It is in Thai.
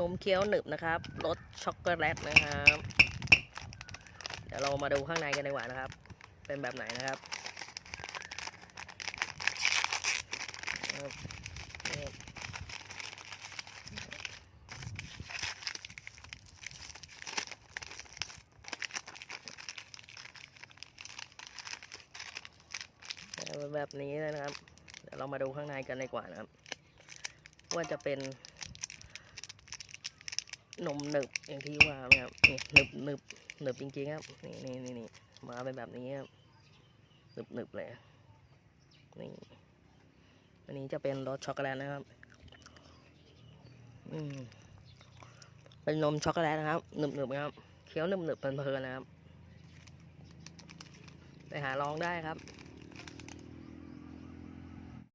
นมเคี้ยวหนึบนะครับรสช็อกโกแลตนะครับ เดี๋ยวเรามาดูข้างในกันดีกว่านะครับ เป็นแบบไหนนะครับครับบแบบนี้เลยนะครับ เดี๋ยวเรามาดูข้างในกันดีกว่านะครับ ว่าจะเป็น นมหนึบอย่างที่ว่าครับนี่หนึบหนึบหนึบจริงๆครับนี่นี่นี่นี่มาเป็นแบบนี้ครับหนึบหนึบเลยนี่อันนี้จะเป็นรสช็อกโกแลตนะครับอืมเป็นนมช็อกโกแลตนะครับหนึบหนึบครับเคี้ยวหนึบหนึบเพลินๆนะครับไปหาลองได้ครับ